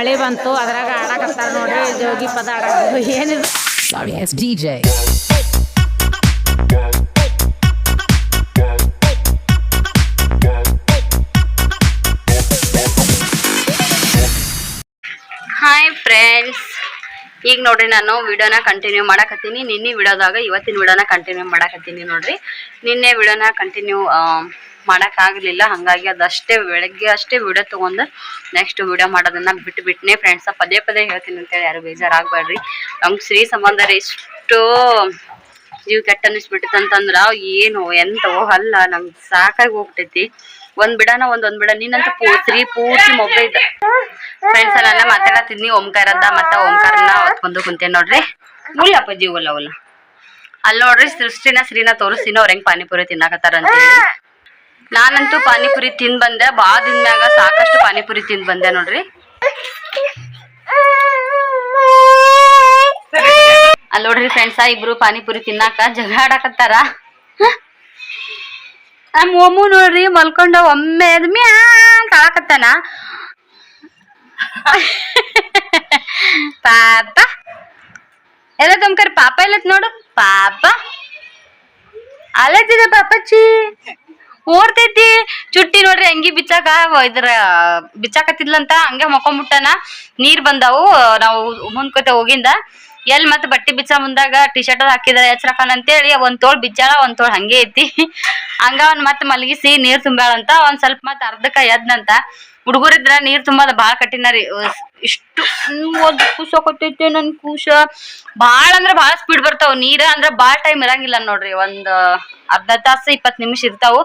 ಮಳೆ ಬಂತು ಅದ್ರಾಗ ಆಡಕತ್ತಾರ ನೋಡ್ರಿ ಜೋಗಿ ಪದ ಆಡೋದು ಏನಿದು. ಹಾಯ್ ಫ್ರೆಂಡ್ಸ್ ಈಗ ನೋಡ್ರಿ ನಾನು ವಿಡಿಯೋನ ಕಂಟಿನ್ಯೂ ಮಾಡಕತ್ತೀನಿ. ನಿನ್ನೆ ವಿಡಿಯೋದಾಗ ಇವತ್ತಿನ ವಿಡಿಯೋನ ಕಂಟಿನ್ಯೂ ಮಾಡಕತ್ತೀನಿ ನೋಡ್ರಿ. ನಿನ್ನೆ ವಿಡಿಯೋನ ಕಂಟಿನ್ಯೂ ಮಾಡೋಕ್ಕಾಗಲಿಲ್ಲ ಹಾಗಾಗಿ ಅದಷ್ಟೇ ಬೆಳಗ್ಗೆ ಅಷ್ಟೇ ವಿಡಿಯೋ ತೊಗೊಂಡು ನೆಕ್ಸ್ಟ್ ವಿಡಿಯೋ ಮಾಡೋದನ್ನ ಬಿಟ್ಟು ಬಿಟ್ಟನೆ ಫ್ರೆಂಡ್ಸ ಪದೇ ಪದೇ ಹೇಳ್ತೀನಿ ಅಂತೇಳಿ ಯಾರು ಬೇಜಾರಾಗಬೇಡ್ರಿ. ನಮ್ಗೆ ಸ್ತ್ರೀ ಸಂಬಂಧ ಎಷ್ಟು ಜೀವ ಕೆಟ್ಟ ಅನ್ನಿಸ್ಬಿಟ್ಟಿತ್ತಂತಂದ್ರೆ ಏನು ಎಂತವೋ ಅಲ್ಲ ನಂಗೆ ಸಾಕಾಗಿ ಹೋಗ್ತೈತಿ ಒಂದ್ ಬಿಡನ ಒಂದ್ ಒಂದ್ ಬಿಡ. ನೀನಂತ ಪೂರ್ತಿ ಪೂರ್ತಿ ಮೊಬೈಲ್ ಫ್ರೆಂಡ್ಸ್ ಎಲ್ಲ ಮಾತಾಡತ್ತಿದ್ನಿ ಓಂಕಾರದ ಮತ್ತ ಓಂಕಾರನ ಹೊತ್ಕೊಂಡು ಕುಂತೇನ್ ನೋಡ್ರಿ. ಉಲ್ಲ ಅಪ್ಪಾಜಿ ಉಲ್ಲ ಉಲ್ಲ ಅಲ್ಲಿ ನೋಡ್ರಿ ಸೃಷ್ಟಿನ ಶ್ರೀನ ತೋರಿಸ್ತೀನಿ. ಅವ್ರ ಹೆಂಗ್ ಪಾನಿಪುರಿ ತಿನ್ನಾಕತ್ತಾರ ಅಂತ ನಾನಂತೂ ಪಾನಿಪುರಿ ತಿಂದ್ ಬಂದೆ ಬಾ ದಿನ್ಮ್ಯಾಗ ಸಾಕಷ್ಟು ಪಾನಿಪುರಿ ತಿಂದ್ ಬಂದೆ ನೋಡ್ರಿ. ಅಲ್ಲಿ ನೋಡ್ರಿ ಫ್ರೆಂಡ್ಸ ಇಬ್ರು ಪಾನಿಪುರಿ ತಿನ್ನಾಕ ಜಗಳ ಆಡಕತ್ತಾರ. ನಮ್ಮ ಒಮ್ಮು ನೋಡ್ರಿ ಮಲ್ಕೊಂಡ ಒಮ್ಮೆ ಮ್ಯಾ ಅಂತ ಪಾಪ. ಎಲ್ಲ ತುಮ್ಕರ್ ಪಾಪ ಇಲ್ಲತ್ ನೋಡು, ಪಾಪ. ಅಲ್ಲತ್ತಿದೆ ಪಾಪಚ್ಚಿ. ಓಡ್ತೈತಿ. ಚುಟ್ಟಿ ನೋಡ್ರಿ, ಅಂಗಿ ಬಿಚ್ಚಾಕ ಇದ್ರ, ಬಿಚ್ಚಾಕತ್ತಿದ್ಲಂತ ಹಂಗೆ ಮಕ್ಕೊಂಬಿಟ್ಟನ. ನೀರ್ ಬಂದಾವು, ನಾವು ಮುಂದ್ಕೋತೆ ಹೋಗಿಂದ. ಎಲ್ ಮತ್ ಬಟ್ಟಿ ಬಿಚ್ಚ ಮುಂದಾಗ ಟಿ ಶರ್ಟ್ ಹಾಕಿದ್ರ ಅಂತ ಅಂತೇಳಿ, ಒಂದ್ ತೋಳ್ ಬಿಚ್ಚಾಳ, ಒಂದ್ ತೋಳ್ ಹಂಗೆ ಐತಿ. ಹಂಗ ಅವ್ನ್ ಮತ್ ಮಲಗಿಸಿ ನೀರ್ ತುಂಬ್ಯಾಳಂತ, ಒಂದ್ ಸ್ವಲ್ಪ ಮತ್ ಅರ್ಧಕ್ಕ ಎದ್ನಂತ. ಹುಡುಗರಿದ್ರ ನೀರ್ ತುಂಬಾದ ಬಾಳ ಕಠಿಣ ರೀ ಇಷ್ಟು ಒಂದು ಕೂಸೋಕತ್ತೈತೆ ನನ್ ಕೂಸ. ಬಾಳ ಅಂದ್ರೆ ಬಾಳ ಸ್ಪೀಡ್ ಬರ್ತಾವ. ನೀರ ಅಂದ್ರೆ ಬಾಳ ಟೈಮ್ ಇರಂಗಿಲ್ಲ ನೋಡ್ರಿ. ಒಂದ್ ಅರ್ಧ ತಾಸ ಇಪ್ಪತ್ ನಿಮಿಷ ಇರ್ತಾವು.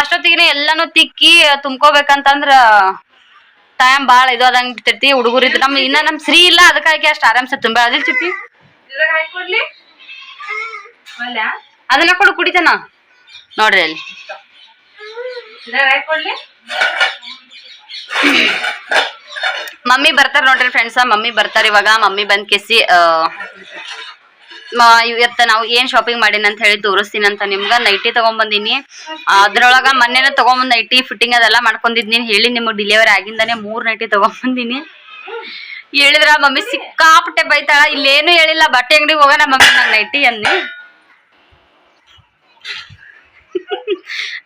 ಅಷ್ಟೊತ್ತಿಗೆ ಎಲ್ಲಾನು ತಿಕ್ಕಿ ತುಂಬ್ಕೋಬೇಕಂತಂದ್ರ ಟೈಮ್ ಬಾಳ ಇದು ಅದಂಗ್ ಬಿಡ್ತೈತಿ ಹುಡುಗರಿದ್ ನಮ್ ಇನ್ನ ನಮ್ ಶ್ರೀ ಇಲ್ಲ ಅದಕ್ಕಾಗಿ ಅಷ್ಟ್ ಆರಾಮ್ಸೆ ತುಂಬ. ಅದಿಲ್ ಚಿಪ್ಪಿ. ಅದನ್ನ ಕೊಡು ಕುಡಿತಾನ? ನೋಡ್ರಿ ಅಲ್ಲಿ. ಮಮ್ಮಿ ಬರ್ತಾರ ನೋಡ್ರಿ ಫ್ರೆಂಡ್ಸ ಮಮ್ಮಿ ಬರ್ತಾರ ಇವಾಗ. ಮಮ್ಮಿ ಬಂದ್ ಕೆಸಿ ಇವತ್ತ ನಾವು ಏನ್ ಶಾಪಿಂಗ್ ಮಾಡೀನಿ ಅಂತ ಹೇಳಿ ತೋರಿಸ್ತೀನಿ ಅಂತ ನಿಮ್ಗ. ನೈಟಿ ತಗೊಂಬಂದಿನಿ. ಅದ್ರೊಳಗ ಮೊನ್ನೆನ ತಗೊಂಬಂದ್ ನೈಟಿ ಫಿಟ್ಟಿಂಗ್ ಅದೆಲ್ಲ ಮಾಡ್ಕೊಂಡಿದ್ನಿ. ಹೇಳಿ ನಿಮ್ಗೆ ಡಿಲಿವರಿ ಆಗಿಂದಾನೆ ಮೂರ್ ನೈಟಿ ತಗೊಂಬಂದಿನಿ. ಹೇಳಿದ್ರ ಮಮ್ಮಿ ಸಿಕ್ಕಾಪಟ್ಟೆ ಬೈತಾಳ. ಇಲ್ಲೇನು ಹೇಳಿಲ್ಲ. ಬಟ್ಟೆ ಅಂಗಡಿಗೆ ಹೋಗೋಣ ಮಮ್ಮಿ ನಂಗೆ ನೈಟಿ ಅಂದಿ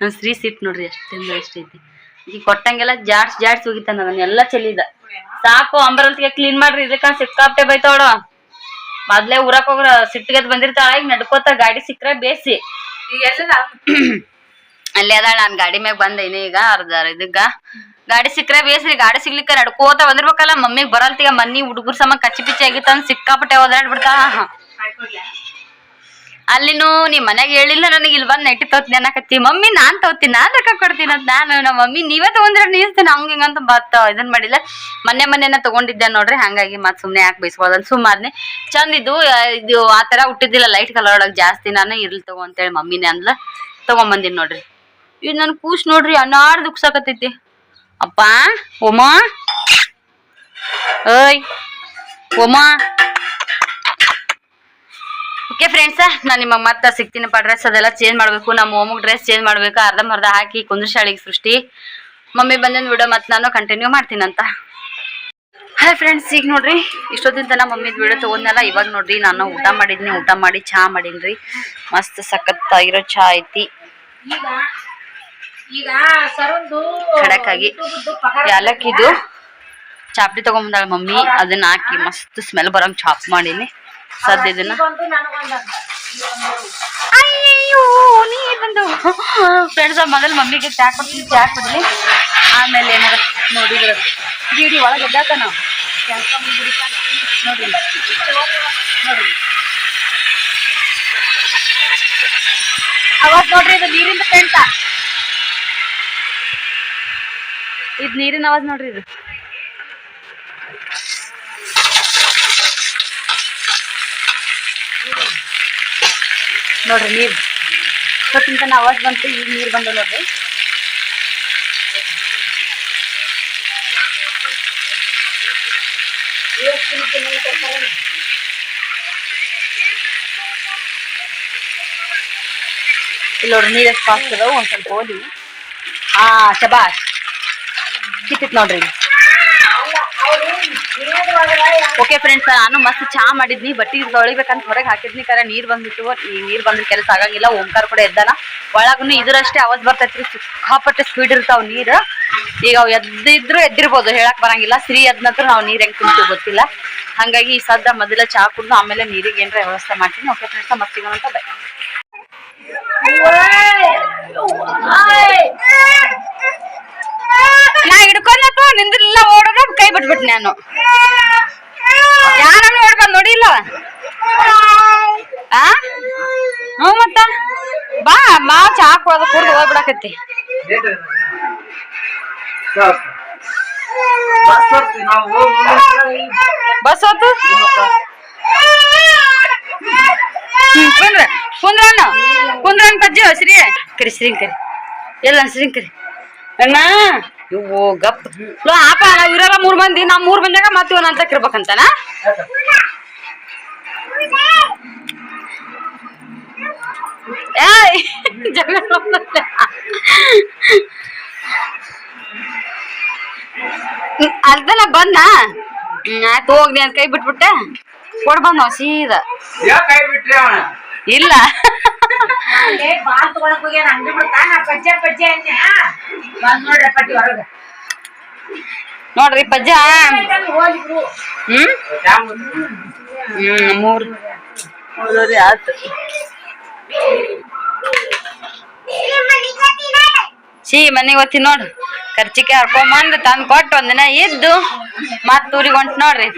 ನಮ್ ಸ್ತ್ರೀ ಸಿಟ್ ನೋಡ್ರಿ ಅಷ್ಟೇ ಎಷ್ಟೈತಿ ಈಗ ಕೊಟ್ಟಂಗೆಲ್ಲ ಜಾಡ್ಸ್ ಜಾಡ್ಸ್ ಹೋಗಿತ್ತ ನನ್ನೆಲ್ಲ ಚೆಲ್ಲಿದ ಸಾಕು ಅಂಬರಂತಿಗೆ ಕ್ಲೀನ್ ಮಾಡ್ರಿ ಇದಕ್ಕ ಸಿಕ್ಕಾಪ್ಟೆ ಬೈತಾವಡ ಮೊದ್ಲೇ ಊರಕ್ ಹೋಗ್ರ ಸಿಟ್ಟಿಗೆದ್ ಬಂದಿರ್ತಾಳ ಈಗ ನಡ್ಕೋತ ಗಾಡಿ ಸಿಕ್ಕ್ರೆ ಬೇಸಿ. ಅಲ್ಲೇ ಅದಾಳ ನಾನ್ ಗಾಡಿ ಮ್ಯಾಗ ಬಂದೇನಿ ಈಗ ಅರ್ಧ ಇದಕ್ಕ. ಗಾಡಿ ಸಿಕ್ಕ್ರೆ ಬೇಸ್ರಿ ಗಾಡಿ ಸಿಗ್ಲಿಕ್ಕ ನಡ್ಕೋತ ಬಂದಿರ್ಬೇಕಲ್ಲ ಮಮ್ಮಿಗ್ ಬರಲ್ತಿಗ ಮನ್ನಿ ಹುಡುಗರ್ ಸಮ ಕಚ್ಚಿ ಪಿಚ್ಚಿ ಆಗಿತ್ತಂದ್ ಸಿಕ್ಕಾಪಟ್ಟೆ ಓದಾಡ್ಬಿಡ್ತಾಳ ಅಲ್ಲಿನೂ ನಿಮ್ ಮನೆಗೆ ಹೇಳಿಲ್ಲ ನನಗೆ, ಇಲ್ಲಿ ಬಂದ್ ನೈಟಿ ತೋತೀನಿ ಅನ್ನಕತ್ತಿ. ಮಮ್ಮಿ, ನಾನ್ ತಗೋತೀನಿ ನಾನ್ ರೊಕ್ಕ ಕೊಡ್ತೀನಿ ಅಂತ ನಾನು, ನಮ್ಮ ಮಮ್ಮಿ, ನೀವೇ ತಗೊಂಡ್ರೆ ನೀಸ್ತೀನಿ ಹಂಗ ಹಿಂಗಂತ ಬತ್ತ ಇದನ್ ಮಾಡಿಲ್ಲ. ಮನೆ ಮನೆನ ತಗೊಂಡಿದ್ದೆ ನೋಡ್ರಿ, ಹಂಗಾಗಿ ಮತ್ ಸುಮ್ನೆ ಯಾಕೆ ಬೈಸ್ಕೊಳ್ಳೋದು ಸುಮಾರ್ನೆ ಚಂದ ಇದು ಇದು ಆ ತರ ಹುಟ್ಟಿದ್ದಿಲ್ಲ ಲೈಟ್ ಕಲರ್ ಒಳಗೆ ಜಾಸ್ತಿ ನಾನು ಇರ್ಲಿ ತಗೋ ಅಂತೇಳಿ ಮಮ್ಮಿನೇ ಅಂದ್ಲ. ತಗೊಂಬಂದಿನಿ ನೋಡ್ರಿ. ಇದು ನನ್ ಕೂಸ್ ನೋಡ್ರಿ ಅನಾರ್ ದುಕ್ಸಾಕತ್ತೈತಿ. ಅಪ್ಪ ಓಮಾ ಓಯ್ ಉಮಾ ಓಕೆ ಫ್ರೆಂಡ್ಸ್ ನಾನು ನಿಮಗೆ ಮತ್ತೆ ಸಿಗ್ತೀನಪ್ಪ ಡ್ರೆಸ್ ಅದೆಲ್ಲ ಚೇಂಜ್ ಮಾಡಬೇಕು. ನಮ್ಮ ಹೋಮಗ್ ಡ್ರೆಸ್ ಚೇಂಜ್ ಮಾಡಬೇಕು. ಅರ್ಧಂಬರ್ಧ ಹಾಕಿ ಕುಂದ್ರಶಾಳಿಗೆ ಸೃಷ್ಟಿ. ಮಮ್ಮಿ ಬಂದಿನ ವಿಡಿಯೋ ಮತ್ತೆ ನಾನು ಕಂಟಿನ್ಯೂ ಮಾಡ್ತೀನಂತ. ಹಾಯ್ ಫ್ರೆಂಡ್ಸ್ ಈಗ ನೋಡ್ರಿ ಇಷ್ಟೊತ್ತಿನ ತನಕ ಮಮ್ಮಿದ್ ವಿಡಿಯೋ ತಗೊಂಡ್ನಲ್ಲ ಇವಾಗ ನೋಡ್ರಿ ನಾನು ಊಟ ಮಾಡಿದ್ನಿ ಊಟ ಮಾಡಿ ಚಹಾ ರೀ ಮಸ್ತ್ ಸಖತ್ತಾಗಿರೋ ಚಹಾ ಐತಿ. ಖಡಕ್ಕಾಗಿ ಯಾಲಕ್ಕಿದು ಚಾಪ್ಡಿ ತಗೊಂಬಂದಾಳ ಮಮ್ಮಿ. ಅದನ್ನ ಹಾಕಿ ಮಸ್ತ್ ಸ್ಮೆಲ್ ಬರಂಗ್ ಚಾಪ್ ಮಾಡೀನಿ. ನನಗೊಂದ ಅಯ್ಯೋ ನೀ ಬಂದು. ಫ್ರೆಂಡ್ಸ್ ಮೊದಲು ಮಮ್ಮಿಗೆ ಚಾ ಕೊಡ್ತೀನಿ ಚಾ ಕೊಡ್ಲಿ ಆಮೇಲೆ ಏನಾರ ನೋಡಿದ್ರ ಗಿಡಿ ಒಳಗೆ ಎದ್ದಾತ ನಾವು. ನೋಡಿ. ನೋಡಿ. ಅವಾಗ ನೋಡ್ರಿ ಇದು ನೀರಿಂದ ಫ್ರೆಂಡ್ಸ ಇದು ನೀರಿನ ಅವಾಜ್ ನೋಡ್ರಿ ಇದು. ನೋಡ್ರಿ ನೀರು. ಸ್ವತ್ತಿನ ಅವಾಜ್ ಬಂತು, ಈಗ ನೀರು ಬಂದ ನೋಡ್ರಿ. ಇಲ್ಲಿ ನೋಡ್ರಿ ನೀರು ಎಷ್ಟು ಫಾಸ್ಟ್ ಅದಾವ, ಒಂದ್ ಸ್ವಲ್ಪ ಓದಿ ಹಾ ಶಬಾಷ್. ಸಿಕ್ಕಿತ್ ನೋಡ್ರಿ. ಓಕೆ ಫ್ರೆಂಡ್ಸ್ ನಾನು ಮಸ್ತ್ ಚಾ ಮಾಡಿದ್ನಿ, ಬಟ್ಟಿ ತೊಳಿಬೇಕಂತ ಹೊರಗೆ ಹಾಕಿದ್ನಿ ಕರೆ, ನೀರ್ ಬಂದ್ಬಿಟ್ಟು ಈ ನೀರ್ ಬಂದ್ರೆ ಕೆಲಸ ಆಗಂಗಿಲ್ಲ, ಓಂಕಾರ ಕೂಡ ಎದ್ದಲ್ಲ ಒಳಗೂ ಇದ್ರಷ್ಟೇ ಅವಾಜ್ ಬರ್ತೈತ್ರಿ, ಸಿಕ್ಕಾಪಟ್ಟೆ ಸ್ಪೀಡ್ ಇರ್ತಾವ ನೀರ್. ಈಗ ಅವ್ ಎದ್ದಿದ್ರು ಎದ್ದಿರ್ಬೋದು, ಹೇಳಕ್ ಬರಂಗಿಲ್ಲ. ಸಿರಿ ನಂತರ ನಾವು ನೀರ್ ಹೆಂಗ್ ತಿಂತೀವಿ ಗೊತ್ತಿಲ್ಲ. ಹಂಗಾಗಿ ಈ ಸದ್ದ ಮೊದಲ ಚಾ ಕುಡ್ದು ಆಮೇಲೆ ನೀರಿಗೆ ಏನ್ರ ವ್ಯವಸ್ಥೆ ಮಾಡ್ತೀನಿ. ಓಕೆ ಫ್ರೆಂಡ್ಸ್ ಮತ್ತೆ ಸಿಗೋಣ ಅಂತ ಬೈ ನಾ ಹಿಡ್ಕೊಂಡಪ್ಪ, ನಿಂದ್ರಿಲ್ಲ ಓಡೋದು, ಕೈ ಬಿಟ್ಬಿಟ್ಟು ನಾನು. ಯಾರನ್ನ ಓಡ್ಬಂದ್ ನೋಡಿಲ್ಲ? ಆ? ಹ್ಞೂ ಮತ್ತ? ಬಾ, ಮಾ, ಚಾ ಕುಡ್ದು ಕುಡ್ದು ಹೋಗ್ಬಿಡಕತ್ತಿ. ಬಸ್ ಹೋತು ಹ್ಮ್, ಕುಂದ್ರ, ಕುಂದ್ರಣ್ಣ ಕುಂದ್ರಣ್ಣ ಬಜ್ಜಿ ಶ್ರೀ ಕರಿ ಶ್ರೀ ಕರಿ. ಎಲ್ಲ ಶ್ರೀಂಕರಿ ಅಣ್ಣ ಇವು ಗಪ್ ಲೋ ಆಪ ನಾವ್ ಮೂರ್ ಮಂದಿ ನಾವ್ ಮೂರ್ ಮಂದಿಯಾಗ ಮತ್ತೆ ಇವನ್ ಅಂತ ಇರ್ಬೇಕಂತಾನ? ಏಯ್ ಜಗಳ ಅಲ್ದಲ್ಲ ಬಂದ? ಆಯ್ತು ಹೋಗ್ನಿ ಅಂತ ಕೈ ಬಿಟ್ಬಿಟ್ಟೆ. ಕೊಡ್ಬಂದ ಸೀದಾ. ಇಲ್ಲ. ಬಾಲ್ ತಗೊಳಕ್ ಹೋಗ್ಯಾನ ಅಂಗಡಿ ಬಿಡ್ತಾ ನಾ ಪಜ್ಜೆ ಪಜ್ಜೆ ಅಂದೆ. ಬಂದ್ ನೋಡ್ರಿ ಪಟ್ಟಿ ಹೊರಗ. ನೋಡ್ರಿ ಪಜ್ಜ. ಹ್ಮ್? ಮೂರ್. ಆತು. ಸಿ ಮನೆಗೆ ಹೋಗ್ತೀನಿ ನೋಡ್ರಿ ಖರ್ಚಿಗೆ ಹರ್ಕೊಂಬಂದು ತಂದು ಕೊಟ್ಟು ಒಂದಿನ ಇದ್ದು ಮತ್ ಊರಿಗೆ ಹೊಂಟು ನೋಡ್ರಿ.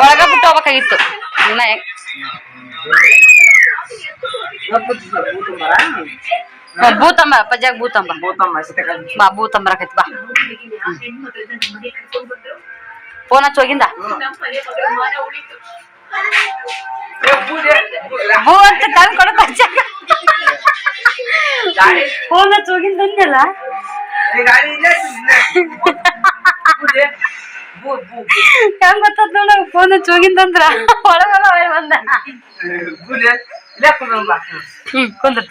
ಒಳಗ ಬಿಟ್ಟು ಹೋಗ್ಬೇಕಾಗಿತ್ತು ಇನ್ನ ಭೂತಂಬ ಪಜ್ಜಾಗ ಭೂತಂಬ. ಬಾ ಭೂತಂಬರಕೈತಿ ಬಾ. ಫೋನ್ ಹಚ್ಚಿ ಹೋಗಿಂದ ಭೂ ಅಂತ ತಂದು ಕೊಡು ಪಜ್ಜಾಗ ಫೋನ್ ಹಚ್ಚಿ ಹೋಗಿಂದ ಅಂದಲ್ಲ ಹೆಂಗ್ ಗೊತ್ತದ ನೋಡ, ಫೋನ್ ಹಚ್ಚಿ ಹೋಗಿಂದಂದ್ರ ಒಳಗಲ್ಲ ಅವೇ ಬಂದ. ಹ್ಮ್, ಕುಂದ್ರ.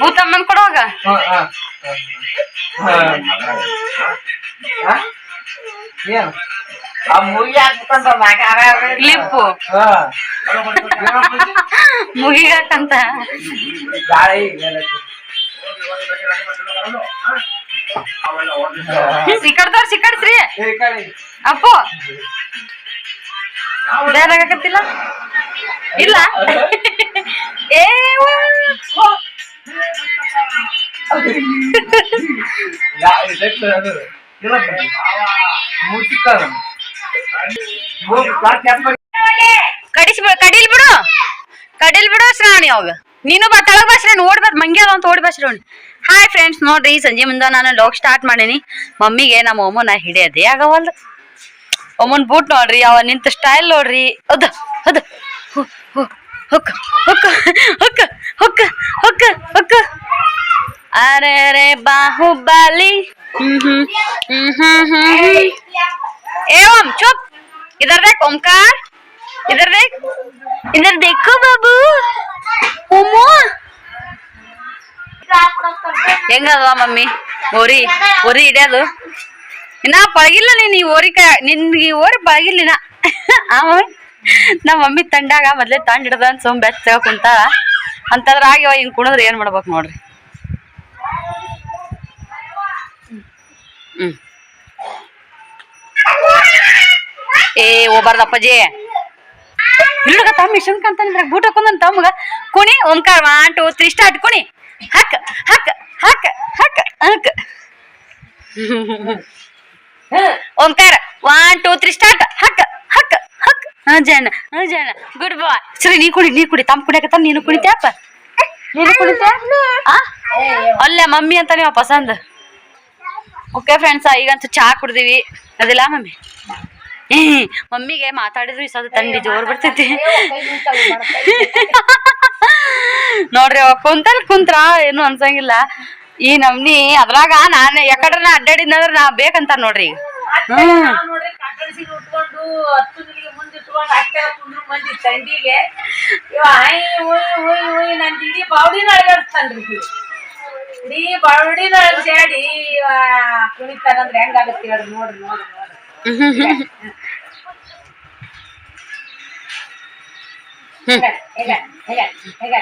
ಭೂತಮ್ಮನ್ ಕೊಡುವಾಗ ಆ ಮುಗಿ ಹಾಕ್ಬೇಕಂತ ಕ್ಲಿಪ್ಪು. ಮುಗಿಗಾಕಂತ ಗಾಳಿ ಸಿಕ್ಕಡ್ದವ್ರ ಸಿಕ್ಕಡ್ಸ್ರಿ. ಅಪ್ಪು. ಬೇದಾಗತ್ತಿಲ್ಲ ಇಲ್ಲ. ಏ ಕಡಿಸಿ ಕಡಿಲ್ ಬಿಡು. ಕಡಿಲ್ ಬಿಡು ಶ್ರಾವಣಿ ಅವಾಗ. ನೀನು ಬಾ, ತಳಗ್ ಬಾ ಶ್ರಾವಣಿ, ಓಡ್ ಬರ್ ಅಂತ ಓಡಿ ಬಸ್ರಿ ಹಾಯ್ ಫ್ರೆಂಡ್ಸ್ ನೋಡ್ರಿ ಸಂಜೆ ಮುಂದೆ ನಾನು ಲಾಗ್ ಸ್ಟಾರ್ಟ್ ಮಾಡೀನಿ. ಮಮ್ಮಿಗೆ ನಮ್ಮ ಅಮ್ಮನ ಹಿಡಿಯೋದೇ ಆಗವಲ್ದು. ಅಮ್ಮನ್ ಬೂಟ್ ನೋಡ್ರಿ, ಅವ ನಿಂತ ಸ್ಟೈಲ್ ನೋಡ್ರಿ. ಅದ ಅದ. ಹುಕ್ ಹುಕ್ ಹುಕ್ ಹುಕ್ ಅರೆ, ಬಾಹುಬಲಿ. ಹ್ಮ್ ಹ್ಮ್ ಹ್ಮ್ ಹ್ಮ್ ಹ್ಮ್ ಹ್ಮ್ ए ओम चुप इधर देख ओमकार इधर देख इधर देखो बाबू ओमो ಹೆಂಗದವ ಮಮ್ಮಿ ಓರಿ ಓರಿ ಹಿಡಿಯೋದು ಇನ್ನ ಪಳಗಿಲ್ಲ ನೀನ್ ಈ ಓರಿ ಕ ನಿನ್ಗೆ ಈ ಓರಿ ಪಳಗಿಲ್ಲ ಇನ್ನ ಆ ಮಮ್ಮಿ ನಮ್ಮ ಮಮ್ಮಿ ತಂಡಾಗ ಮೊದ್ಲೇ ತಂಡ ಹಿಡ್ದ ಅಂತ ಸುಮ್ ಬೆಚ್ಚ ಕುಂತಾಳ ಅಂತದ್ರಾಗ ಇವ ಹಿಂಗ್ ಕುಣಿದ್ರೆ ಏನ್ ಮಾಡ್ಬೇಕು ನೋಡ್ರಿ ಏ ಓಬಾರ್ದಪ್ಪಜಿ ಇಲ್ಲಗ ತಮ್ಮ ಮಿಷನ್ ಕಂತಾನಿದ್ರ ಬೂಟ ಹಾಕೊಂಡ್ ತಮ್ಗ. ಕುಣಿ, Omkara one two three start ಕುಣಿ. ಹಕ್ ಹಕ್ ಹಕ್ ಹಕ್ ಹಕ್. Omkara one two three start ಹಕ್ ಹಕ್ ಹಕ್. ಜನ ಜನ. ಗುಡ್ ಬಾಯ್ ಸರಿ, ನೀ ಕುಡಿ ನೀ ಕುಡಿ. ತಮ್ಮ ಕುಡಿಯಕತ್ತ ನೀನು ಕುಡಿತ್ಯಾಪ ನೀನು ಕುಡಿತ್ಯಾ ಅಲ್ಲೇ ಮಮ್ಮಿ ಅಂತ ನೀವು ಪಸಂದ್. ಓಕೆ ಫ್ರೆಂಡ್ಸ್ ಈಗಂತೂ ಚಹಾ ಕುಡ್ದೀವಿ. ಅದಿಲ್ಲ ಮಮ್ಮಿ? ಮಮ್ಮಿಗೆ ಮಾತಾಡಿದ್ರು ಈ ಸದ ತಂಡಿ ಜೋರ್ ಬರ್ತೈತಿ ನೋಡ್ರಿ ಅವ ಕುಂತಲ್ ಕುಂತ್ರ ಏನು ಅನ್ಸಂಗಿಲ್ಲ. ಈ ನಮ್ನಿ ಅದ್ರಾಗ ನಾನ್ ಯಾಕಡ್ರ ಅಡ್ಡಾಡಿದ್ನಂದ್ರ ನಾ ಬೇಕಂತ ನೋಡ್ರಿ ಬಾವಡಿನ ಇವ ಕುಣಿತಾನಂದ್ರೆ ಹೆಂಗಾಗತ್ತೆ ಹೇಳ್ರಿ ನೋಡ್ರಿ ನೋಡ್ರಿ ನೋಡ್ರಿ. ಹೇಗ ಹೇಗ ಹೇಗ ಹೇಗ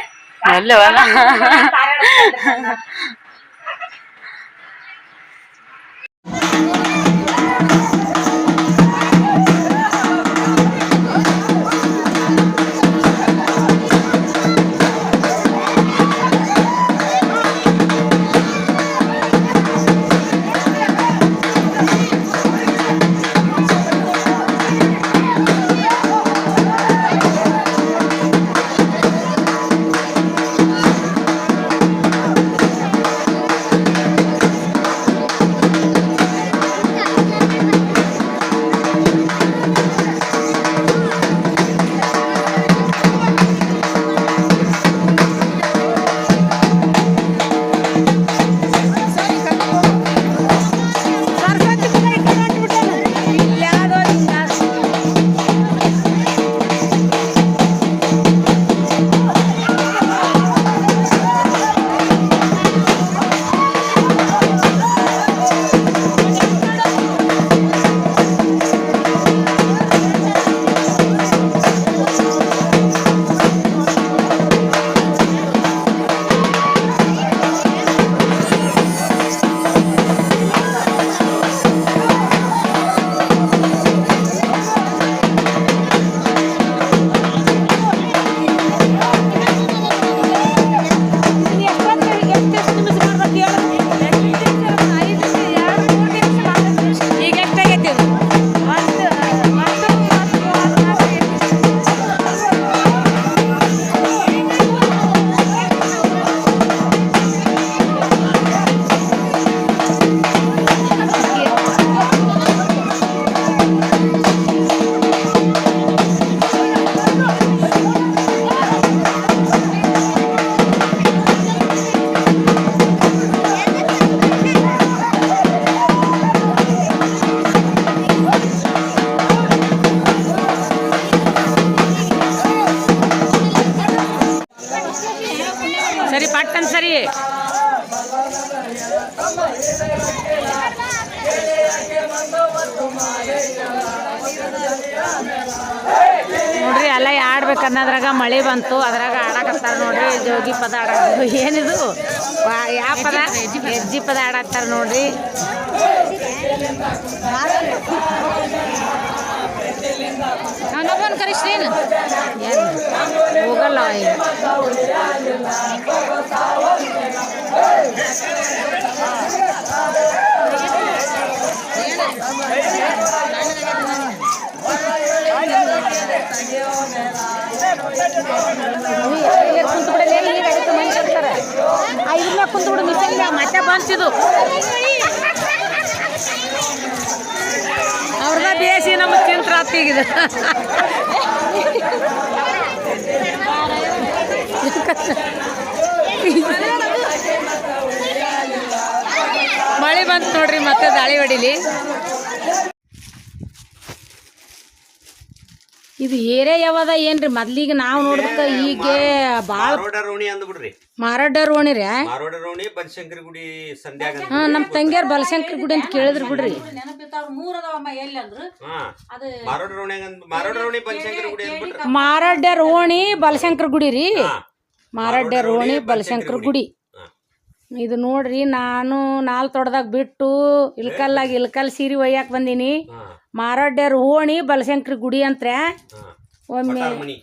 ಅನ್ನೋದ್ರಾಗ ಮಳೆ ಬಂತು, ಅದ್ರಾಗ ಆಡಕತ್ತಾರ ನೋಡ್ರಿ, ಜೋಗಿ ಪದ ಆಡ ಏನಿದು? ಯಾವ ಪದ? ಹೆಜ್ಜಿ ಪದ ಆಡಾಕ್ತಾರ ನೋಡ್ರಿ. ಏನು? ಹೋಗಲ್ಲ ಈಗ ಐದನ್ನ ಕುಂತು ಬಿಡು ಮಿಸಂಗ ಮತ್ತೆ ಬಂತಿದು ಅವ್ರದ ಬೇಸಿ ನಮ್ಮ ತಿಂತ್ರ ಈಗ ಮಳೆ ಬಂತು ನೋಡ್ರಿ ಮತ್ತೆ ದಾಳಿ ಹೊಡಿಲಿ. ಇದು ಏರಿಯಾ ಯಾವದ ಏನ್ರಿ? ಮೊದ್ಲಿಗೆ ನಾವು ನೋಡ್ಬೇಕ ಈಗ ಭಾಳ ಮಾರೋಡ ರೋಣಿ ಅಂದ್ಬಿಡ್ರಿ ಮಾರಾಡರ್ ಓಣಿರಿ ಮಾರೋಡ ರೋಣಿ ಬನಶಂಕರಿ ಗುಡಿ ಸಂಧ್ಯಾಗ ಹಾ ನಮ್ಮ ತಂಗಿಯರ್ ಬಲಶಂಕರ್ ಗುಡಿ ಅಂತ ಕೇಳಿದ್ರು ಬಿಡ್ರಿ. ಹಾ ಮಾರೋಡ ರೋಣಿ ಮಾರೋಡ ಬನಶಂಕರಿ ಗುಡಿ ಓಣಿ ಬಲಶಂಕರ ಗುಡಿ ರೀ. ಹಾ. ರೋಣಿ ಬಲಶಂಕರ್ ಬಲಶಂಕರ ಗುಡಿ. ಹಾ. ಇದು ನೋಡ್ರಿ ನಾನು ನಾಲ್ ತೊಡ್ದಾಗ ಬಿಟ್ಟು ಇಲ್ಕಲ್ಲಾಗಿ ಇಲ್ಕಲ್ ಸೀರೆ ಒಯ್ಯಾಕ ಬಂದೀನಿ. ಹಾ. ಮಾರಡ್ಡ್ಯಾರ ಓಣಿ ಬಲಶಂಕರ ಗುಡಿ ಅಂತ್ರ ಒಮ್ಮೆ ಒಟಾರ ಮನಿ.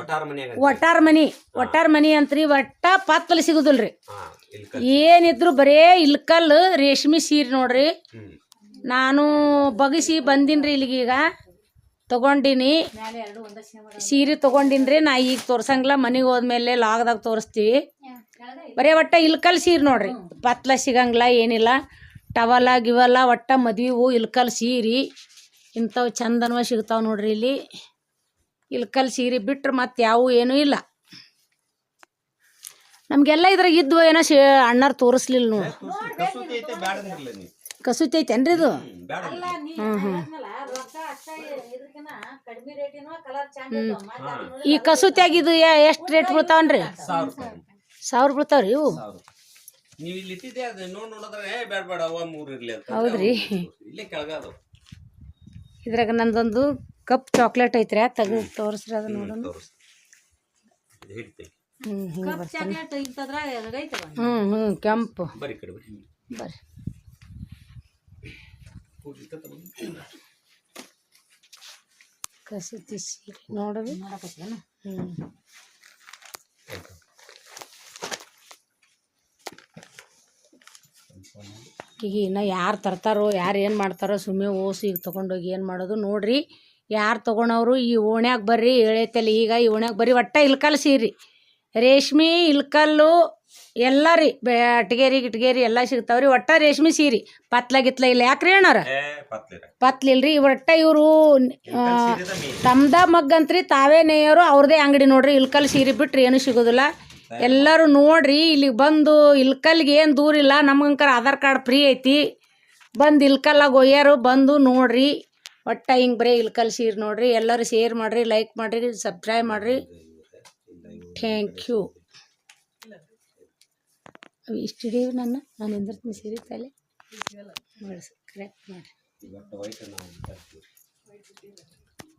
ಒಟಾರ ಮನ್ಯಾಗ ಒಟ್ಟಾರ ಮನಿ. ಒಟ್ಟಾರ ಮನಿ ಅಂತ್ರಿ ಒಟ್ಟ ಪತ್ತಲ್ ಸಿಗುದಿಲ್ರಿ. ಏನಿದ್ರು ಬರೇ ಇಲ್ಕಲ್ ರೇಷ್ಮೆ ಸೀರೆ ನೋಡ್ರಿ. ನಾನು ಬಗಸಿ ಬಂದಿನ್ರಿ ಇಲ್ಲಿಗೀಗ. ತಗೊಂಡಿನಿ. ಸೀರೆ ತಗೊಂಡಿನ್ರಿ ನಾ ಈಗ ತೋರ್ಸಂಗಿಲ್ಲ ಮನೆಗೆ ಹೋದ್ಮೇಲೆ ಲಾಗ್ದಾಗ ತೋರಿಸ್ತೀವಿ. ಬರೇ ಒಟ್ಟ ಇಲ್ಕಲ್ ಸೀರೆ ನೋಡ್ರಿ. ಪತ್ಲ ಸಿಗಂಗಿಲ್ಲ ಏನಿಲ್ಲ. ಟವಲ ಗಿವಲ ಒಟ್ಟ ಮದ್ವಿವು ಇಲ್ಕಲ್ ಸೀರೆ. ಇಂಥವು ಚಂದನವ ಸಿಗ್ತಾವ ನೋಡ್ರಿ ಇಲ್ಲಿ. ಇಲ್ಕಲ್ ಸೀರೆ ಬಿಟ್ರೆ ಮತ್ತೆ ಯಾವು ಏನೂ ಇಲ್ಲ. ನಮಗೆಲ್ಲ ಇದ್ರಾಗ ಇದ್ವು ಏನೋ ಶೇ ಅಣ್ಣಾರು ತೋರಿಸ್ಲಿಲ್ಲ ನೋಡಿ. ಕಸೂತಿ ಐತೇನ್ರಿ ಇದು? ಹ್ಞೂ ಹ್ಮ್. ಈ ಕಸೂತಿಯಾಗ ಇದು ಎಷ್ಟು ರೇಟ್ ಬೀಳ್ತಾವನ್ರಿ ಸಾವಿರ ಬೀಳ್ತಾವ್ರಿ ಇವು? ನೀವ್ ಇಲ್ಲಿ ಇಟ್ಟಿದ್ದೆ ಅದು ನೋಡ್ ನೋಡಿದ್ರೆ ಏ ಬ್ಯಾಡ ಬೇಡ ಅವ ಮೂರ್ ಇರ್ಲಿ ಅಂತ. ಹೌದ್ರಿ? ಇಲ್ಲೇ ಕೆಳಗಾದ. ಇದ್ರಾಗ ನಂದೊಂದು ಕಪ್ ಚಾಕ್ಲೇಟ್ ಐತ್ರಿ ತೆಗೆದು ತೋರಿಸ್ರಿ ಅದು ನೋಡೋಣ. ಹ್ಞೂ ಕಪ್ ಹ್ಞೂ ಹ್ಞೂ ಕೆಂಪು. ಬರೀ ಕಡೆ ಬರೀ ಬರ್ರಿ. ಕಸೂತಿ ಸೀರೆ ನೋಡೋದು? ಹ್ಞೂ ಈಗ ಇನ್ನು ಯಾರು ತರ್ತಾರೋ ಯಾರು ಏನು ಮಾಡ್ತಾರೋ ಸುಮ್ಮನೆ ಓಸು ಈಗ ತೊಗೊಂಡೋಗಿ ಏನು ಮಾಡೋದು ನೋಡ್ರಿ. ಯಾರು ತೊಗೊಳೋರು ಈ ಓಣ್ಯಾಗ ಬರ್ರಿ ಹೇಳೈತಲ್ಲಿ ಈಗ ಈ ಓಣ್ಯಾಗ ಬರ್ರಿ ಒಟ್ಟ ಇಲ್ಕಲ್ ಸೀರಿ. ರೇಷ್ಮೆ ಇಲ್ಕಲ್ಲು ಎಲ್ಲ ರೀ ಬೆ ಅಟ್ಗೇರಿ ಗಿಟ್ಗೇರಿ ಎಲ್ಲ ಸಿಗ್ತಾವ್ರಿ ಒಟ್ಟ ರೇಷ್ಮೆ ಸೀರೆ. ಪತ್ಲ ಗಿತ್ಲ ಇಲ್ಲ ಯಾಕ್ರಿ ಅಣ್ಣಾರ? ಪತ್ಲ ಇಲ್ರಿ ಪತ್ಲಿಲ್ರಿ ಒಟ್ಟ ಇವರು ತಮ್ದ ಮಗ್ಗಂತ್ರಿ ತಾವೇ ನೇಯರು ಅವ್ರದೇ ಅಂಗಡಿ ನೋಡ್ರಿ ಇಲ್ಕಲ್ ಸೀರೆ ಬಿಟ್ರಿ ಏನು ಸಿಗೋದಿಲ್ಲ. ಎಲ್ಲರೂ ನೋಡ್ರಿ ಇಲ್ಲಿಗೆ ಬಂದು ಇಲ್ಕಲ್ಗೆ ಏನು ದೂರ ಇಲ್ಲ, ನಮ್ಗಂಕರ ಆಧಾರ್ ಕಾರ್ಡ್ ಫ್ರೀ ಐತಿ. ಬಂದು ಇಲ್ಕಲ್ಲಾಗ ಒಯ್ಯಾರು, ಬಂದು ನೋಡ್ರಿ. ಒಟ್ಟು ಹಿಂಗೆ ಬರೀ ಇಲ್ಕಲ್ ಸೀರೆ ನೋಡ್ರಿ. ಎಲ್ಲರೂ ಶೇರ್ ಮಾಡಿರಿ, ಲೈಕ್ ಮಾಡಿರಿ, ಸಬ್ಸ್ಕ್ರೈಬ್ ಮಾಡಿರಿ. ಥ್ಯಾಂಕ್ ಯು ಇಷ್ಟು ಹಿಡಿಯೋ ನನ್ನ. ನಾನು ಎಂದಿರ್ತೀನಿ ಸೀರೆ ತಲೆ.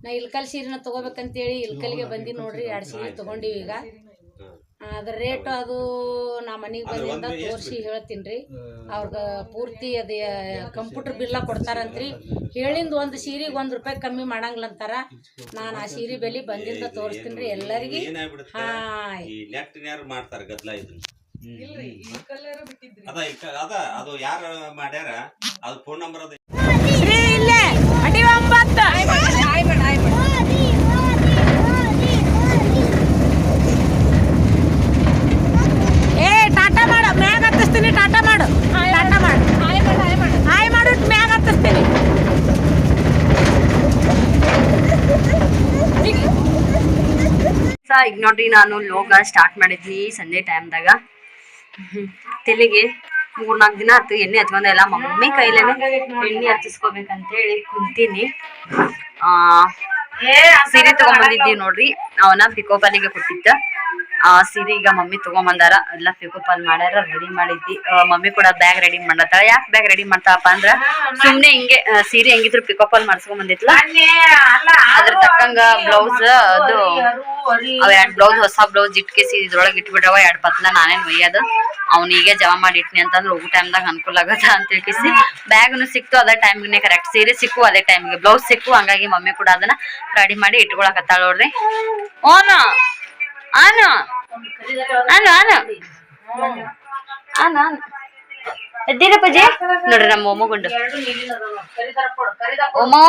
ನಾ ಇಲ್ಕಲ್ ಸೀರೆನ ತೊಗೋಬೇಕಂತೇಳಿ ಇಲ್ಕಲ್ಗೆ ಬಂದಿ ನೋಡ್ರಿ, ಎರಡು ಸೀರೆ ತೊಗೊಂಡಿವಿ ಈಗ. ಅದ್ರ ರೇಟ್ ಅದು ನಾ ಮನೆಗೆ ಬಂದಿಂದ ತೋರಿಸಿ ಹೇಳ್ತೀನಿ ರೀ ಅವ್ರಿಗೆ ಪೂರ್ತಿ ಅದ ಕಂಪ್ಯೂಟರ್ ಬಿಲ್ಲ ಕೊಡ್ತಾರಂತ್ರಿ. ಹೇಳಿಂದ ಒಂದು ಸೀರೆಗೆ ಒಂದು ರೂಪಾಯಿ ಕಮ್ಮಿ ಮಾಡಂಗಿಲ್ಲ ಅಂತಾರ. ನಾನು ಆ ಸೀರೆ ಬೆಲೆ ಬಂದಿಂದ ತೋರಿಸ್ತೀನಿ ರೀ ಎಲ್ಲರಿಗೆ. ಯಾರು ಮಾಡ್ತಾರ ಗದ್ಲ ಇದನ್ನ? ಅದ ಅದು ಯಾರು ಮಾಡ್ಯಾರ? ಅದು ಫೋನ್ ನಂಬರ್ ಅದ ಶ್ರೀ ಇಲ್ಲೇ ಅಡಿ ಒಂಬತ್ತು ಏ ಟಾಟಾ ಮಾಡು ಮ್ಯಾಗ ಹತ್ತಿಸ್ತೀನಿ ಟಾಟಾ ಮಾಡು ಟಾಟಾ ಮಾಡು ಹಾಯ್ ಮಾಡು ಮ್ಯಾಗ ಹತ್ತಿಸ್ತೀನಿ ಸೊ ಈಗ ನೋಡ್ರಿ ನಾನು ಲೋಗ ಸ್ಟಾರ್ಟ್ ಮಾಡಿದ್ನಿ ಸಂಜೆ ಟೈಮ್ದಾಗ ತಲೆಗೆ ಮೂರ್ನಾಲ್ಕು ದಿನ ಆಯ್ತು ಎಣ್ಣೆ ಹಚ್ಕೊಂಡೆಲ್ಲ ಮಮ್ಮಿ ಕೈಲೇ ಎಣ್ಣೆ ಹಚ್ಚಿಸ್ಕೋಬೇಕಂತೇಳಿ ಕುಂತೀನಿ. ಸೀರೆ ತಗೊಂಡ್ಬಂದಿದ್ದೀವಿ ನೋಡ್ರಿ. ಅವನ ಪಿಕೋಪಾಲಿಗೆ ಕೊಟ್ಟಿದ್ದ. ಆ ಸೀರೆ ಈಗ ಮಮ್ಮಿ ತಗೊಂಬಂದಾರ. ಎಲ್ಲ ಪಿಕೋಪಾಲ್ ಮಾಡ್ಯಾರ ರೆಡಿ ಆ, ಮಮ್ಮಿ ಕೂಡ ಬ್ಯಾಗ್ ರೆಡಿ ಮಾಡತ್ತಾಳ ಯಾಕೆ ಬ್ಯಾಗ್ ರೆಡಿ ಮಾಡ್ತಾಳಪ್ಪ ಅಂದ್ರ ಸುಮ್ನೆ ಹಿಂಗೆ ಸೀರೆ ಹೆಂಗಿದ್ರು ಪಿಕೋಪಾಲ್ ಮಾಡ್ಸ್ಕೊಂಡ್ ಬಂದಿತ್ಲಾ ಅದ್ರ ತಕ್ಕಂಗ ಬ್ಲೌಸ್ ಅದು ಅವ್ ಎರಡ್ ಬ್ಲೌಸ್ ಹೊಸ ಬ್ಲೌಸ್ ಇಟ್ಕೇಸಿ ಇದ್ರೊಳಗೆ ಇಟ್ಬಿಟ್ರವ ಎರಡ್ ಪತ್ಲ ನಾನೇನ್ ಒಯ್ಯೋದು. ಈಗ ಜಮಾ ಮಾಡಿ ಇಟ್ನಿ ಅಂತಂದ್ರೆ ಟೈಮ್ ಟೈಮ್ದಾಗ ಅನುಕೂಲ ಆಗತ್ತ ಅಂತ ಬ್ಯಾಗ್ ಬ್ಯಾಗ್ನು ಸಿಕ್ತು ಅದೇ ಟೈಮ್ಗೆ ಕರೆಕ್ಟ್ ಸೀರೆ ಸಿಕ್ಕು ಅದೇ ಟೈಮ್ಗೆ ಬ್ಲೌಸ್ ಸಿಕ್ಕು ಹಂಗಾಗಿ ಮಮ್ಮಿ ಕೂಡ ಅದನ್ನ ರೆಡಿ ಮಾಡಿ ಇಟ್ಕೊಳಕತ್ತಾಳ ನೋಡ್ರಿ. ಓನು ಆನು ಆನು ಆನು ಆನು ಆನು ಎದ್ದೀರಪ್ಪ ಜಿ ನೋಡ್ರಿ ನಮ್ಮ ಮೊಮ್ಮ ಗುಂಡು ಓಮೋ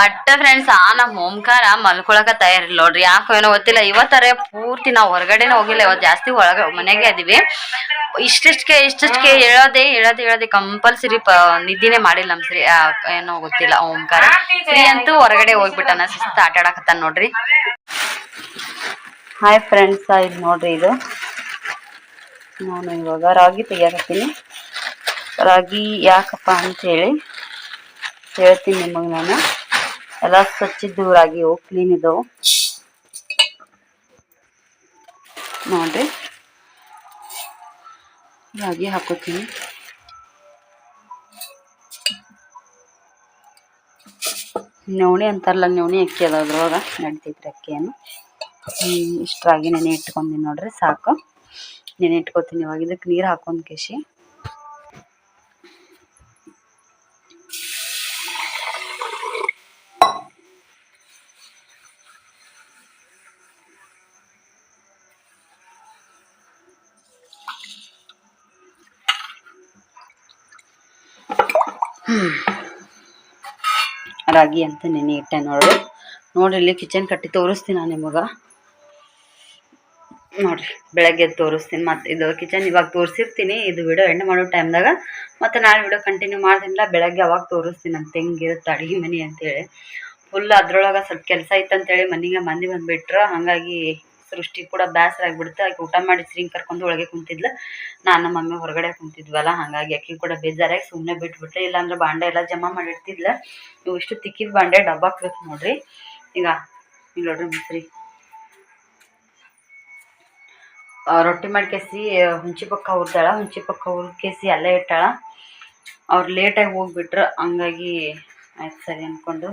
ಒಟ್ಟ ಫ್ರೆಂಡ್ಸ್ ಆ ನಮ್ಮ ಓಂಕಾರ ಮಲ್ಕೊಳಕ ತಯಾರಿಲ್ಲ. ನೋಡ್ರಿ, ಯಾಕೋ ಏನೋ ಗೊತ್ತಿಲ್ಲ, ಇವತ್ತಾರೆ ಪೂರ್ತಿ ನಾವು ಹೊರಗಡೆನೆ ಹೋಗಿಲ್ಲ ಇವತ್ತು ಜಾಸ್ತಿ ಒಳಗ ಮನೆಗೆ ಅದೀವಿ ಇಷ್ಟಿಷ್ಟಕ್ಕೆ ಇಷ್ಟಿಷ್ಟಕ್ಕೆ ಹೇಳೋದೇ ಹೇಳೋದೇ, ಹೇಳೋದೆ ಕಂಪಲ್ಸರಿ ನಿದ್ದಿನೇ ಮಾಡಿಲ್ಲ ನಮ್ಮ ಶ್ರೀ ಏನೋ ಗೊತ್ತಿಲ್ಲ, ಓಂಕಾರ. ಶ್ರೀ ಅಂತೂ ಹೊರಗಡೆ ಹೋಗ್ಬಿಟ್ಟಾನ, ಸುಸ್ತ ಆಟ ಆಡಕತ್ತಾನ ನೋಡ್ರಿ. ಹಾಯ್ ಫ್ರೆಂಡ್ಸ್ ಇದು ನೋಡ್ರಿ ಇದು. ನಾನು ಇವಾಗ ರಾಗಿ ತೆಗಿಯಾಕತ್ತೀನಿ ರಾಗಿ ಯಾಕಪ್ಪ ಅಂತ ಹೇಳಿ ಹೇಳ್ತೀನಿ ನಿಮಗೆ ನಾನು. ಎಲ್ಲ ಸ್ವಚ್ಛದ್ದು ರಾಗಿ ಅವು ಕ್ಲೀನ್ ಇದಾವು ನೋಡ್ರಿ. ರಾಗಿ ಹಾಕೋತೀನಿ. ನವಣೆ ಅಂತಾರಲ್ಲ, ನವಣೆ ಅಕ್ಕಿ ಅದ ಅದ್ರೊಳಗ ನಡಿತೈತ್ರಿ ಅಕ್ಕಿಯನ್ನು. ಇಷ್ಟು ರಾಗಿ ನೆನೆ ಇಟ್ಕೊಂದಿನಿ ನೋಡ್ರಿ, ಸಾಕು. ನೆನೆ ಇಟ್ಕೊತೀನಿ ಇವಾಗ ಇದಕ್ಕೆ ನೀರು ಹಾಕೊಂಡ್ ಕೇಶಿ. ರಾಗಿ ಅಂತ ನೆನೆ ಇಟ್ಟೆ ನೋಡು ನೋಡ್ರಿ ಇಲ್ಲಿ ಕಿಚನ್ ಕಟ್ಟಿ ತೋರಿಸ್ತೀನಿ ನಾನು ನಿಮಗೆ. ನೋಡ್ರಿ, ಬೆಳಗ್ಗೆ ತೋರಿಸ್ತೀನಿ. ಮತ್ತೆ ಇದು ಕಿಚನ್ ಇವಾಗ ತೋರಿಸಿರ್ತೀನಿ. ಇದು ವಿಡಿಯೋ ಎಂಡ್ ಮಾಡೋ ಟೈಮ್ದಾಗ ಮತ್ತೆ ನಾಳೆ ವಿಡಿಯೋ ಕಂಟಿನ್ಯೂ ಮಾಡ್ತೀನಿಲ್ಲ, ಬೆಳಗ್ಗೆ ಅವಾಗ ತೋರಿಸ್ತೀನಿ ಅಂತ ಹೆಂಗಿರುತ್ತೆ ಅಡುಗೆ ಮನೆ ಅಂತೇಳಿ. ಫುಲ್ ಅದ್ರೊಳಗೆ ಸ್ವಲ್ಪ ಕೆಲಸ ಇತ್ತಂತೇಳಿ ಮನೆಗೆ ಮಂದಿ ಬಂದುಬಿಟ್ರು. ಹಾಗಾಗಿ ಸೃಷ್ಟಿ ಕೂಡ ಬೇಸರ ಆಗಿಬಿಡ್ತು. ಆಕೆ ಊಟ ಮಾಡಿ ಸ್ರಿಂಗ್ ಕರ್ಕೊಂಡು ಒಳಗೆ ಕುಂತಿದ್ಲು. ನಾನು ಮಮ್ಮಿ ಹೊರಗಡೆ ಕುಂತಿದ್ವಲ್ಲ, ಹಾಗಾಗಿ ಆಕೆ ಕೂಡ ಬೇಜಾರಾಗಿ ಸುಮ್ಮನೆ ಬಿಟ್ಬಿಟ್ಲೆ. ಇಲ್ಲಾಂದ್ರೆ ಬಾಂಡೆ ಎಲ್ಲ ಜಮಾ ಮಾಡಿರ್ತಿದ್ಲ ನೀವು ಇಷ್ಟು ತಿಕ್ಕಿದ ಬಾಂಡೆ ಡಬ್ಬ ಹಾಕ್ಬೇಕು ನೋಡ್ರಿ. ಈಗ, ಇಲ್ಲಿ ನೋಡ್ರಿ ಮಿಸ್ರಿ ರೊಟ್ಟಿ ಮಾಡಿ ಕೇಸಿ ಹುಂಚಿ ಪಕ್ಕ ಹುರ್ದಾಳ ಹುಂಚಿ ಪಕ್ಕ ಹುರ್ದ್ ಕೆಸಿ ಅಲ್ಲೇ ಇಟ್ಟಾಳ. ಅವ್ರು ಲೇಟಾಗಿ ಹೋಗ್ಬಿಟ್ರು. ಹಂಗಾಗಿ ಆಯ್ತು ಸರಿ ಅಂದ್ಕೊಂಡು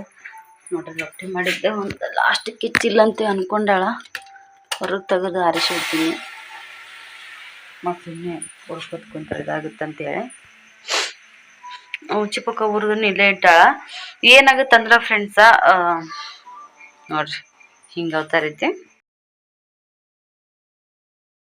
ನೋಡ್ರಿ ರೊಟ್ಟಿ ಮಾಡಿದ್ದೆ. ಒಂದು ಲಾಸ್ಟ್ ಕಿಚ್ಚಿಲ್ಲ ಅಂತ ಅಂದ್ಕೊಂಡಾಳ ಹೊರಗೆ ತೆಗೆದು ಆರಿಸಿ ಬಿಡ್ತೀನಿ ಮತ್ತು ಸುಮ್ಮನೆ ಕುಂತ್ರೆ ಇದಾಗುತ್ತೆ ಅಂತೇಳಿ. ಹುಂಚಿ ಪಕ್ಕ ಹುರಿದನ್ನು ಇಲ್ಲೇ ಇಟ್ಟಾಳ. ಏನಾಗುತ್ತಂದ್ರೆ ಫ್ರೆಂಡ್ಸ ನೋಡ್ರಿ, ಹಿಂಗೆ ಅವತಾರ ಐತಿ.